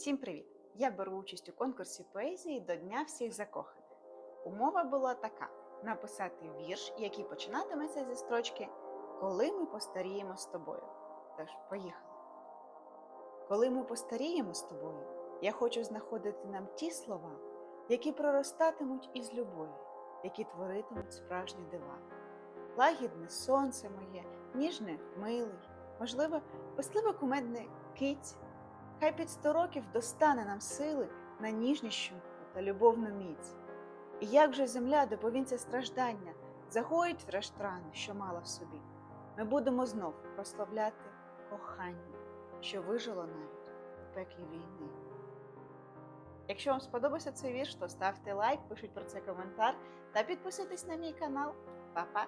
Всім привіт! Я беру участь у конкурсі поезії до Дня всіх закоханих. Умова була така: написати вірш, який починатиметься зі строчки Коли ми постаріємо з тобою. Тож, поїхали. Коли ми постаріємо з тобою, я хочу знаходити нам ті слова, які проростатимуть із любові, які творитимуть справжні дива. Лагідне сонце моє, ніжне милий, можливо, писливо кумедне киць. Хай під сто років достане нам сили на ніжнішу та любовну міць. І як же земля до повінця страждання загоїть врешт рану, що мала в собі, ми будемо знов прославляти кохання, що вижило навіть у пеклі війни. Якщо вам сподобався цей вірш, то ставте лайк, пишіть про це коментар та підписуйтесь на мій канал. Па-па!